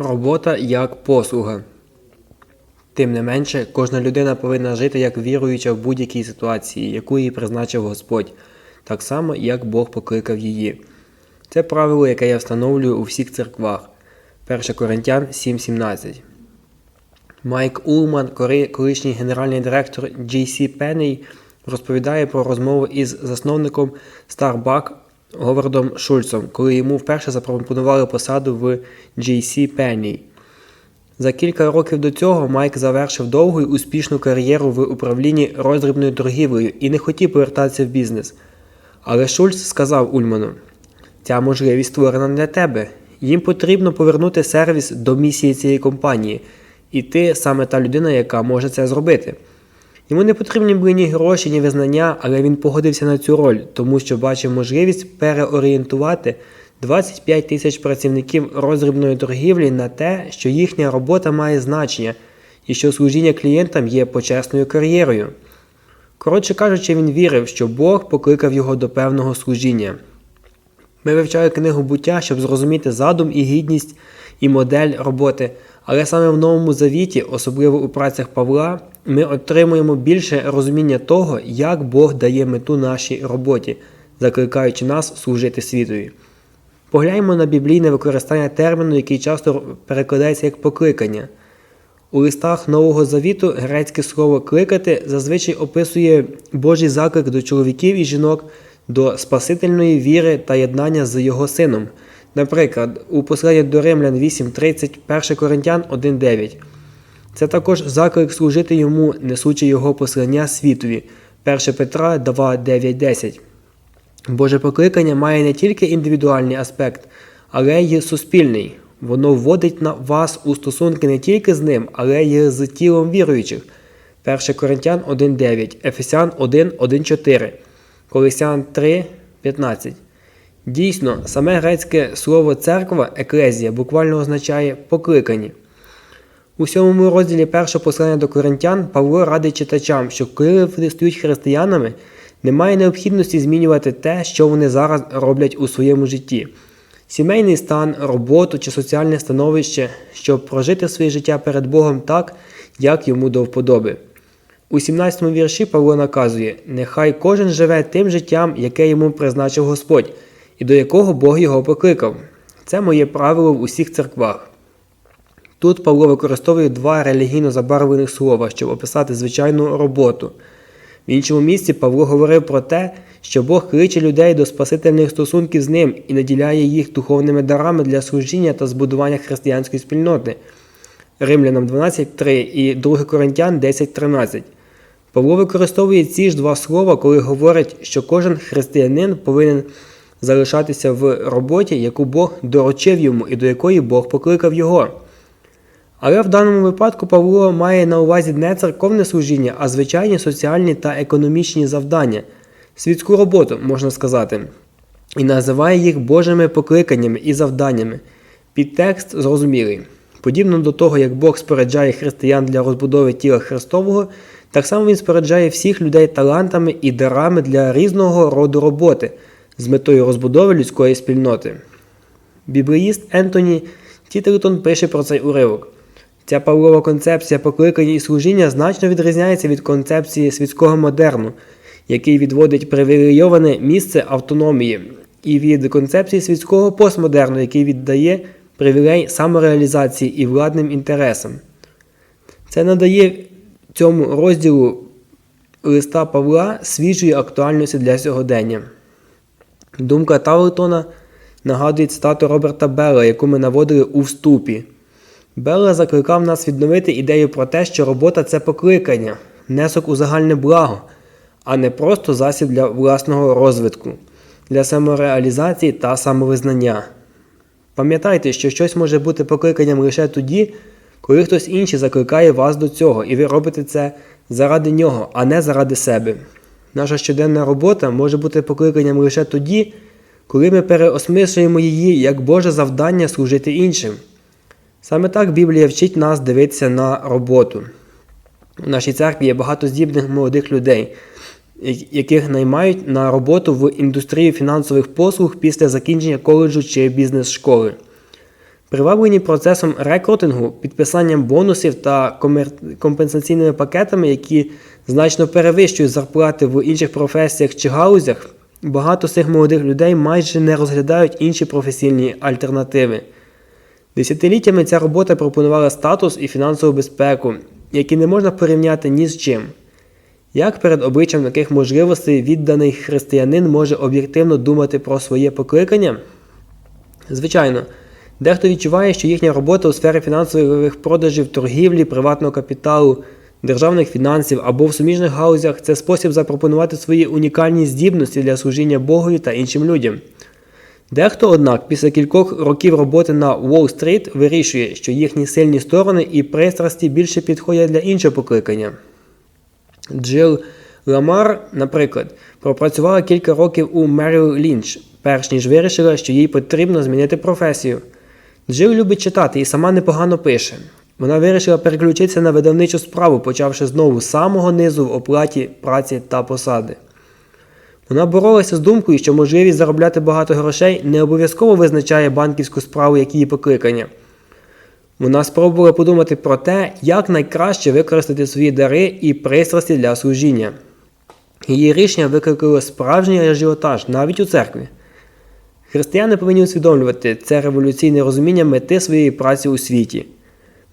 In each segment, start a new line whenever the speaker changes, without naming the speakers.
Робота як послуга. Тим не менше, кожна людина повинна жити як віруюча в будь-якій ситуації, яку їй призначив Господь, так само, як Бог покликав її. Це правило, яке я встановлюю у всіх церквах. 1 Коринтян 7.17. Майк Улман, колишній генеральний директор GC Penney, розповідає про розмову із засновником Starbucks Говардом Шульцом, коли йому вперше запропонували посаду в GC Penney. За кілька років до цього Майк завершив довгу і успішну кар'єру в управлінні роздрібною торгівлею і не хотів повертатися в бізнес. Але Шульц сказав Ульману: ця можливість створена для тебе. Їм потрібно повернути сервіс до місії цієї компанії, і ти саме та людина, яка може це зробити. Йому не потрібні були ні гроші, ні визнання, але він погодився на цю роль, тому що бачив можливість переорієнтувати 25 тисяч працівників роздрібної торгівлі на те, що їхня робота має значення і що служіння клієнтам є почесною кар'єрою. Коротше кажучи, він вірив, що Бог покликав його до певного служіння. Ми вивчали книгу буття, щоб зрозуміти задум і гідність і модель роботи, але саме в Новому Завіті, особливо у працях Павла, ми отримуємо більше розуміння того, як Бог дає мету нашій роботі, закликаючи нас служити світові. Погляньмо на біблійне використання терміну, який часто перекладається як покликання. У листах Нового Завіту грецьке слово кликати зазвичай описує Божий заклик до чоловіків і жінок до спасительної віри та єднання з його сином. Наприклад, у посланні до Римлян 8.30, 1 Коринтян 1.9. Це також заклик служити йому, несучи його послання світові. 1 Петра 2.9.10. Боже покликання має не тільки індивідуальний аспект, але й суспільний. Воно вводить на вас у стосунки не тільки з ним, але й з тілом віруючих. 1 Коринтян 1.9, Ефесян 1.1.4, Колесян 3.15. Дійсно, саме грецьке слово церква, еклезія, буквально означає покликані. У сьомому розділі першого послання до коринтян Павло радить читачам, що коли вони стають християнами, немає необхідності змінювати те, що вони зараз роблять у своєму житті. Сімейний стан, роботу чи соціальне становище, щоб прожити своє життя перед Богом так, як йому до вподоби. У 17 му вірші Павло наказує: Нехай кожен живе тим життям, яке йому призначив Господь, і до якого Бог його покликав. Це моє правило в усіх церквах. Тут Павло використовує два релігійно забарвлених слова, щоб описати звичайну роботу. В іншому місці Павло говорив про те, що Бог кличе людей до спасительних стосунків з ним і наділяє їх духовними дарами для служіння та збудування християнської спільноти. Римлянам 12.3 і 2 Коринтян 10.13. Павло використовує ці ж два слова, коли говорить, що кожен християнин повинен залишатися в роботі, яку Бог доручив йому і до якої Бог покликав його. Але в даному випадку Павло має на увазі не церковне служіння, а звичайні соціальні та економічні завдання, світську роботу, можна сказати, і називає їх Божими покликаннями і завданнями. Підтекст зрозумілий. Подібно до того, як Бог споряджає християн для розбудови тіла Христового, так само Він споряджає всіх людей талантами і дарами для різного роду роботи з метою розбудови людської спільноти. Біблеїст Ентоні Тітлтон пише про цей уривок. Ця Павлова концепція покликання і служіння значно відрізняється від концепції світського модерну, який відводить привілейоване місце автономії, і від концепції світського постмодерну, який віддає привілей самореалізації і владним інтересам. Це надає цьому розділу листа Павла свіжої актуальності для сьогодення. Думка Талтона нагадує цитату Роберта Белла, яку ми наводили у вступі. Белла закликав нас відновити ідею про те, що робота це покликання, внесок у загальне благо, а не просто засіб для власного розвитку, для самореалізації та самовизнання. Пам'ятайте, що щось може бути покликанням лише тоді, коли хтось інший закликає вас до цього, і ви робите це заради нього, а не заради себе. Наша щоденна робота може бути покликанням лише тоді, коли ми переосмислюємо її як Боже завдання служити іншим. Саме так Біблія вчить нас дивитися на роботу. У нашій церкві є багато здібних молодих людей, яких наймають на роботу в індустрії фінансових послуг після закінчення коледжу чи бізнес-школи. Приваблені процесом рекрутингу, підписанням бонусів та компенсаційними пакетами, які значно перевищують зарплати в інших професіях чи галузях, багато з цих молодих людей майже не розглядають інші професійні альтернативи. Десятиліттями ця робота пропонувала статус і фінансову безпеку, які не можна порівняти ні з чим. Як перед обличчям таких можливостей відданий християнин може об'єктивно думати про своє покликання? Звичайно, дехто відчуває, що їхня робота у сфері фінансових продажів, торгівлі, приватного капіталу, державних фінансів або в суміжних галузях це спосіб запропонувати свої унікальні здібності для служіння Богові та іншим людям. Дехто, однак, після кількох років роботи на Уолл-стріт вирішує, що їхні сильні сторони і пристрасті більше підходять для іншого покликання. Джил Ламар, наприклад, пропрацювала кілька років у Меріл Лінч, перш ніж вирішила, що їй потрібно змінити професію. Джил любить читати і сама непогано пише. Вона вирішила переключитися на видавничу справу, почавши знову з самого низу в оплаті праці та посади. Вона боролася з думкою, що можливість заробляти багато грошей не обов'язково визначає банківську справу як її покликання. Вона спробувала подумати про те, як найкраще використати свої дари і пристрасті для служіння. Її рішення викликало справжній ажіотаж навіть у церкві. Християни повинні усвідомлювати це революційне розуміння мети своєї праці у світі.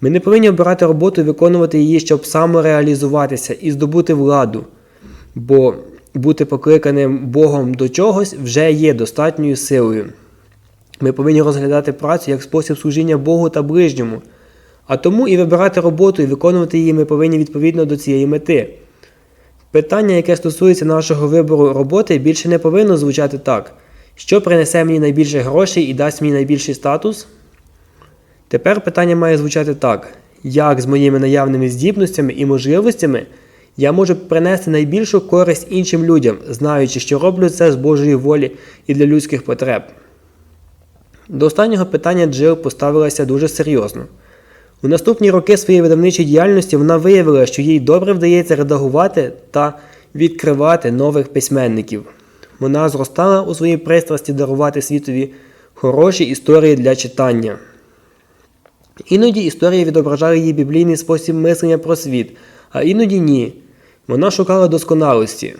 Ми не повинні обирати роботу і виконувати її, щоб самореалізуватися і здобути владу, бо бути покликаним Богом до чогось вже є достатньою силою. Ми повинні розглядати працю як спосіб служіння Богу та ближньому, а тому і вибирати роботу і виконувати її ми повинні відповідно до цієї мети. Питання, яке стосується нашого вибору роботи, більше не повинно звучати так: що принесе мені найбільше грошей і дасть мені найбільший статус? Тепер питання має звучати так: як з моїми наявними здібностями і можливостями я можу принести найбільшу користь іншим людям, знаючи, що роблю це з Божої волі і для людських потреб. До останнього питання Джил поставилася дуже серйозно. У наступні роки своєї видавничої діяльності вона виявила, що їй добре вдається редагувати та відкривати нових письменників. Вона зростала у своїй пристрасті дарувати світові хороші історії для читання. Іноді історії відображали її біблійний спосіб мислення про світ, а іноді ні. Вона шукала досконалості.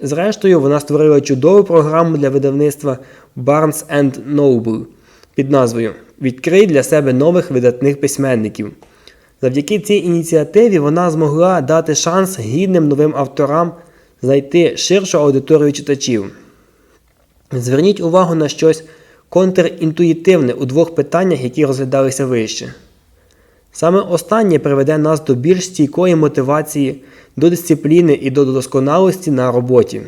Зрештою, вона створила чудову програму для видавництва Barnes and Noble під назвою Відкрий для себе нових видатних письменників. Завдяки цій ініціативі вона змогла дати шанс гідним новим авторам знайти ширшу аудиторію читачів. Зверніть увагу на щось контрінтуїтивне у двох питаннях, які розглядалися вище. Саме останнє приведе нас до більш стійкої мотивації, до дисципліни і до досконалості на роботі.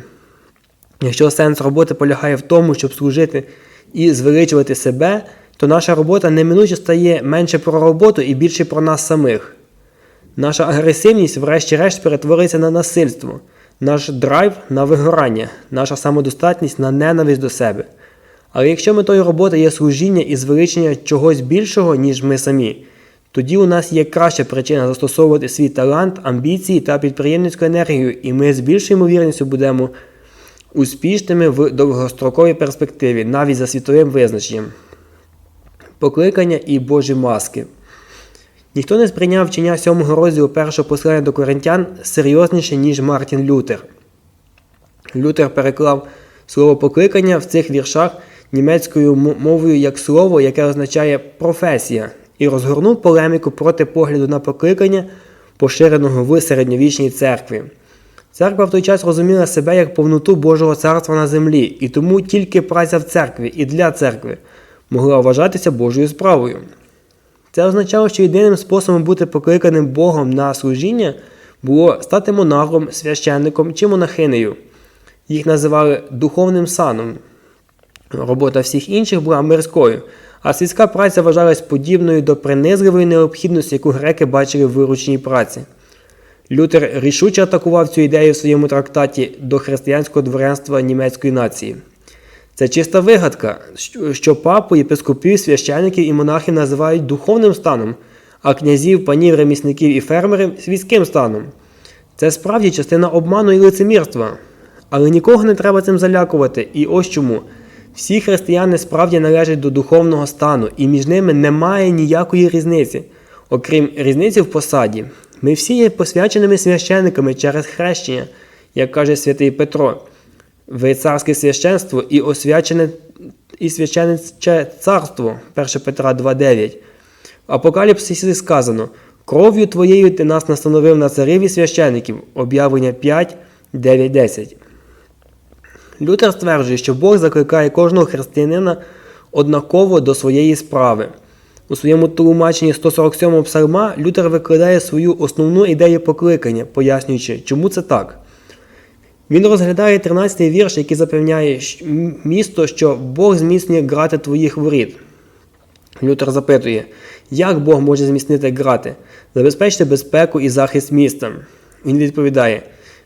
Якщо сенс роботи полягає в тому, щоб служити і звеличувати себе, то наша робота неминуче стає менше про роботу і більше про нас самих. Наша агресивність, врешті-решт, перетвориться на насильство, наш драйв на вигорання, наша самодостатність на ненависть до себе. Але якщо метою роботи є служіння і звеличення чогось більшого, ніж ми самі, тоді у нас є краща причина застосовувати свій талант, амбіції та підприємницьку енергію, і ми з більшою ймовірністю будемо успішними в довгостроковій перспективі, навіть за світовим визначенням. Покликання і Божі маски. Ніхто не сприйняв вчення сьомого розділу першого послання до коринтян серйозніше, ніж Мартін Лютер. Лютер переклав слово покликання в цих віршах німецькою мовою як слово, яке означає професія, і розгорнув полеміку проти погляду на покликання, поширеного в середньовічній церкві. Церква в той час розуміла себе як повноту Божого царства на землі, і тому тільки праця в церкві і для церкви могла вважатися Божою справою. Це означало, що єдиним способом бути покликаним Богом на служіння було стати монахом, священником чи монахинею. Їх називали духовним саном. Робота всіх інших була мирською, а світська праця вважалась подібною до принизливої необхідності, яку греки бачили в ручній праці. Лютер рішуче атакував цю ідею в своєму трактаті до християнського дворянства німецької нації. Це чиста вигадка, що папу, єпископів, священиків і монахів називають духовним станом, а князів, панів, ремісників і фермерів світським станом. Це справді частина обману і лицемірства. Але нікого не треба цим залякувати, і ось чому. Всі християни справді належать до духовного стану, і між ними немає ніякої різниці, окрім різниці в посаді. Ми всі є посвяченими священниками через хрещення, як каже святий Петро. Ви царське священство і освячене і священиче царство 1 Петра 2.9. В Апокаліпсисі сказано: Кров'ю твоєю ти нас настановив на царів і священиків. Об'явлення 5, 9, 10. Лютер стверджує, що Бог закликає кожного християнина однаково до своєї справи. У своєму тлумаченні 147 псалма Лютер викладає свою основну ідею покликання, пояснюючи, чому це так. Він розглядає 13-й вірш, який запевняє місто, що Бог зміцнює грати твоїх воріт. Лютер запитує, як Бог може зміцнити грати, забезпечити безпеку і захист міста. Він відповідає: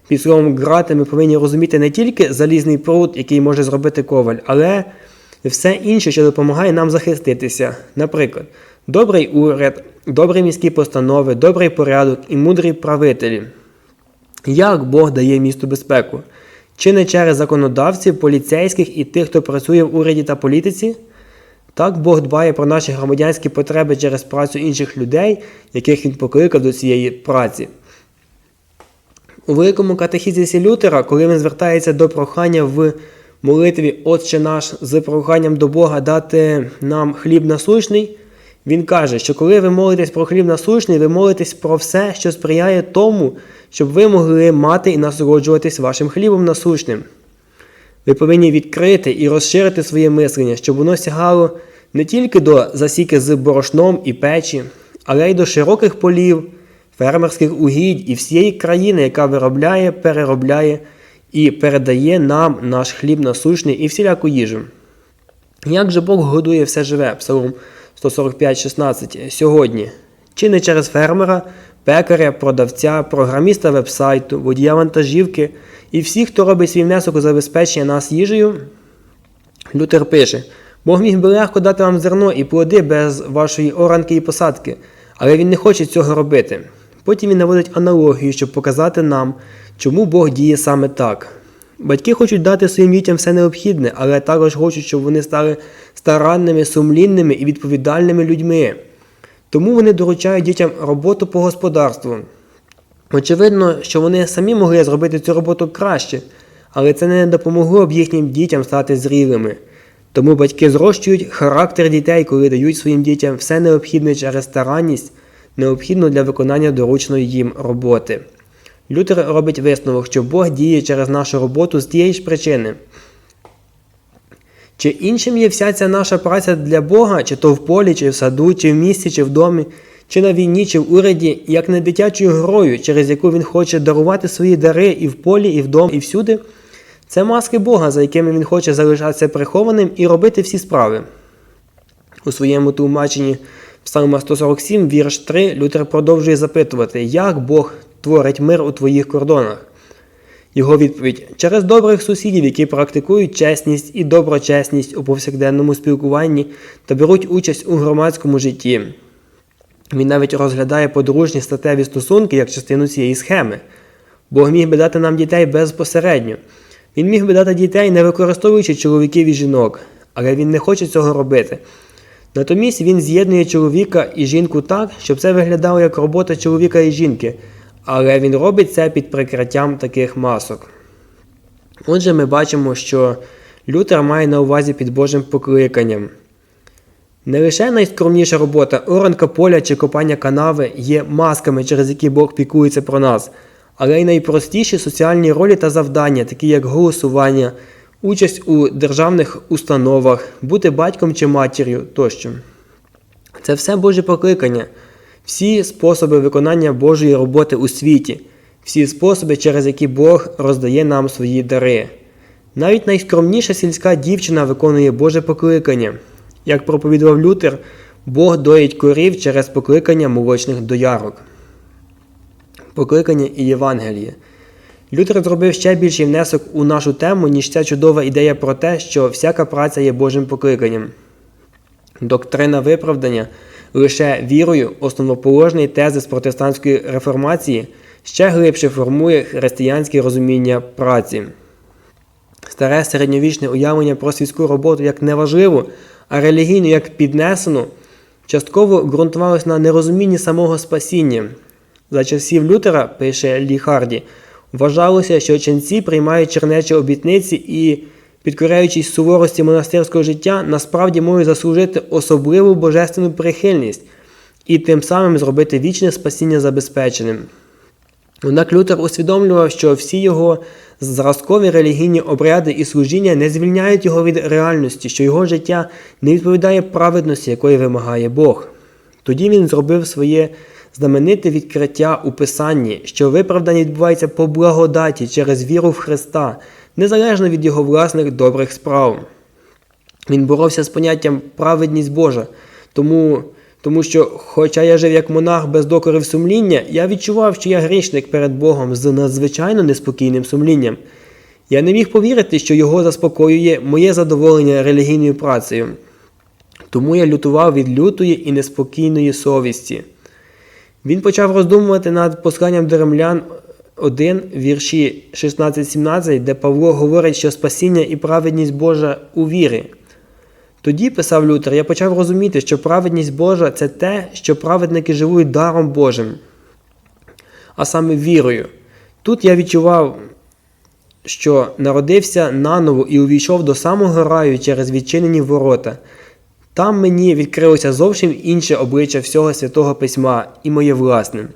під словом грати ми повинні розуміти не тільки залізний пруд, який може зробити коваль, але все інше, що допомагає нам захиститися. Наприклад, добрий уряд, добрі міські постанови, добрий порядок і мудрі правителі. Як Бог дає місту безпеку? Чи не через законодавців, поліцейських і тих, хто працює в уряді та політиці? Так Бог дбає про наші громадянські потреби через працю інших людей, яких він покликав до цієї праці. У великому катехізисі Лютера, коли він звертається до прохання в молитві Отче наш з проханням до Бога дати нам хліб насущний, він каже, що коли ви молитесь про хліб насущний, ви молитесь про все, що сприяє тому, щоб ви могли мати і насолоджуватись вашим хлібом насущним. Ви повинні відкрити і розширити своє мислення, щоб воно сягало не тільки до засіки з борошном і печі, але й до широких полів, фермерських угідь і всієї країни, яка виробляє, переробляє і передає нам наш хліб насущний і всіляку їжу. Як же Бог годує все живе, Псалом 145,16 сьогодні? Чи не через фермера, пекаря, продавця, програміста вебсайту, водія вантажівки і всіх, хто робить свій внесок у забезпечення нас їжею? Лютер пише: Бог міг би легко дати вам зерно і плоди без вашої оранки і посадки, але він не хоче цього робити. Потім він наводить аналогію, щоб показати нам, чому Бог діє саме так. Батьки хочуть дати своїм дітям все необхідне, але також хочуть, щоб вони стали старанними, сумлінними і відповідальними людьми. Тому вони доручають дітям роботу по господарству. Очевидно, що вони самі могли зробити цю роботу краще, але це не допомогло б їхнім дітям стати зрілими. Тому батьки зрощують характер дітей, коли дають своїм дітям все необхідне через старанність, необхідну для виконання доручної їм роботи. Лютер робить висновок, що Бог діє через нашу роботу з тієї ж причини. Чи іншим є вся ця наша праця для Бога, чи то в полі, чи в саду, чи в місті, чи в домі, чи на війні, чи в уряді, як не дитячою грою, через яку він хоче дарувати свої дари і в полі, і в домі, і всюди, це маски Бога, за якими він хоче залишатися прихованим і робити всі справи. У своєму тлумаченні Псалма 147, вірш 3, Лютер продовжує запитувати, як Бог творить мир у твоїх кордонах. Його відповідь через добрих сусідів, які практикують чесність і доброчесність у повсякденному спілкуванні та беруть участь у громадському житті. Він навіть розглядає подружні статеві стосунки як частину цієї схеми. Бог міг би дати нам дітей безпосередньо. Він міг би дати дітей, не використовуючи чоловіків і жінок, але він не хоче цього робити. Натомість він з'єднує чоловіка і жінку так, щоб це виглядало як робота чоловіка і жінки, але він робить це під прикриттям таких масок. Отже, ми бачимо, що Лютер має на увазі під Божим покликанням. Не лише найскромніша робота, оранка поля чи копання канави є масками, через які Бог пікується про нас, але й найпростіші соціальні ролі та завдання, такі як голосування, участь у державних установах, бути батьком чи матір'ю тощо. Це все Боже покликання, всі способи виконання Божої роботи у світі, всі способи, через які Бог роздає нам свої дари. Навіть найскромніша сільська дівчина виконує Боже покликання. Як проповідував Лютер, Бог доїть корів через покликання молочних доярок. Покликання і Євангеліє. Лютер зробив ще більший внесок у нашу тему, ніж ця чудова ідея про те, що всяка праця є Божим покликанням. Доктрина виправдання лише вірою, основоположний тезис протестантської реформації, ще глибше формує християнське розуміння праці. Старе середньовічне уявлення про світську роботу як неважливу, а релігійну як піднесену, частково ґрунтувалось на нерозумінні самого спасіння. За часів Лютера, пише Лі Харді, вважалося, що ченці приймають чернечі обітниці і, підкоряючись суворості монастирського життя, насправді можуть заслужити особливу божественну прихильність і тим самим зробити вічне спасіння забезпеченим. Однак Лютер усвідомлював, що всі його зразкові релігійні обряди і служіння не звільняють його від реальності, що його життя не відповідає праведності, якої вимагає Бог. Тоді він зробив своє знамените відкриття у Писанні, що виправдання відбувається по благодаті через віру в Христа, незалежно від його власних добрих справ. Він боровся з поняттям праведність Божа, тому, тому що, хоча я жив як монах без докорів сумління, я відчував, що я грішник перед Богом з надзвичайно неспокійним сумлінням. Я не міг повірити, що його заспокоює моє задоволення релігійною працею. Тому я лютував від лютої і неспокійної совісті. Він почав роздумувати над посланням до римлян 1, вірші 16-17, де Павло говорить, що спасіння і праведність Божа у вірі. Тоді, писав Лютер, я почав розуміти, що праведність Божа це те, що праведники живуть даром Божим, а саме вірою. Тут я відчував, що народився наново і увійшов до самого раю через відчинені ворота. Там мені відкрилося зовсім інше обличчя всього святого письма і моє власне.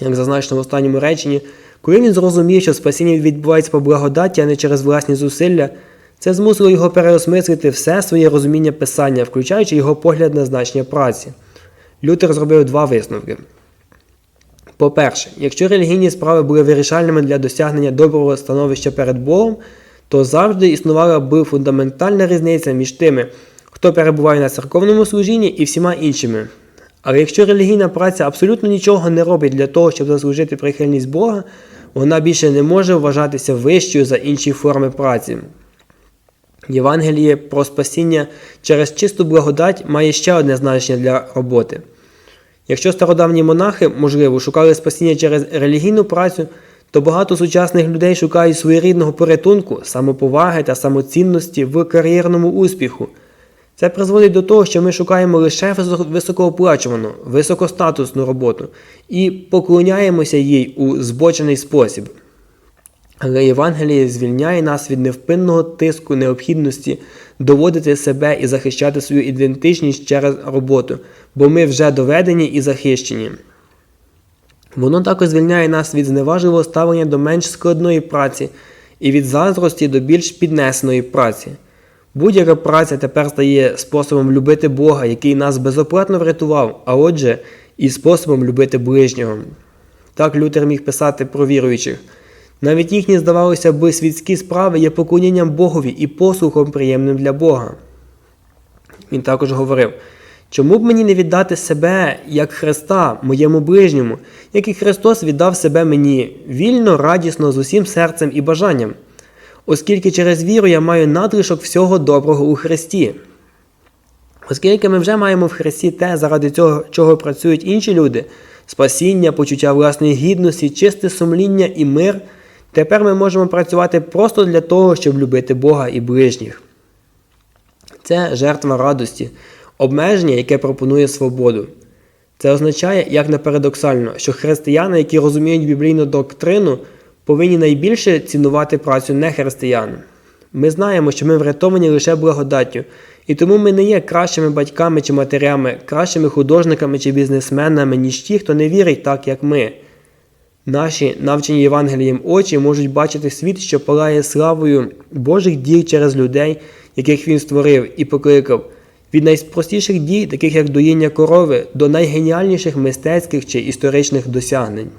Як зазначено в останньому реченні, коли він зрозумів, що спасіння відбувається по благодаті, а не через власні зусилля, це змусило його переосмислити все своє розуміння писання, включаючи його погляд на значення праці. Лютер зробив два висновки. По-перше, якщо релігійні справи були вирішальними для досягнення доброго становища перед Богом, то завжди існувала б фундаментальна різниця між тими, хто перебуває на церковному служінні і всіма іншими. Але якщо релігійна праця абсолютно нічого не робить для того, щоб заслужити прихильність Бога, вона більше не може вважатися вищою за інші форми праці. Євангеліє про спасіння через чисту благодать має ще одне значення для роботи. Якщо стародавні монахи, можливо, шукали спасіння через релігійну працю, то багато сучасних людей шукають своєрідного порятунку, самоповаги та самоцінності в кар'єрному успіху. Це призводить до того, що ми шукаємо лише високооплачувану, високостатусну роботу і поклоняємося їй у збочений спосіб. Але Євангеліє звільняє нас від невпинного тиску необхідності доводити себе і захищати свою ідентичність через роботу, бо ми вже доведені і захищені. Воно також звільняє нас від зневажливого ставлення до менш складної праці і від заздрості до більш піднесеної праці. Будь-яка праця тепер стає способом любити Бога, який нас безоплатно врятував, а отже, і способом любити ближнього. Так Лютер міг писати про віруючих. Навіть їхні, здавалося б, світські справи є поклонінням Богові і послухом приємним для Бога. Він також говорив: чому б мені не віддати себе як Христа, моєму ближньому, як і Христос віддав себе мені вільно, радісно, з усім серцем і бажанням, оскільки через віру я маю надлишок всього доброго у Христі. Оскільки ми вже маємо в Христі те, заради цього, чого працюють інші люди, спасіння, почуття власної гідності, чисте сумління і мир. Тепер ми можемо працювати просто для того, щоб любити Бога і ближніх. Це жертва радості, обмеження, яке пропонує свободу. Це означає, як не парадоксально, що християни, які розуміють біблійну доктрину, повинні найбільше цінувати працю нехристиян. Ми знаємо, що ми врятовані лише благодаттю, і тому ми не є кращими батьками чи матерями, кращими художниками чи бізнесменами, ніж ті, хто не вірить так, як ми. Наші навчені Євангелієм очі можуть бачити світ, що палає славою Божих дій через людей, яких він створив і покликав, від найпростіших дій, таких як доїння корови, до найгеніальніших мистецьких чи історичних досягнень.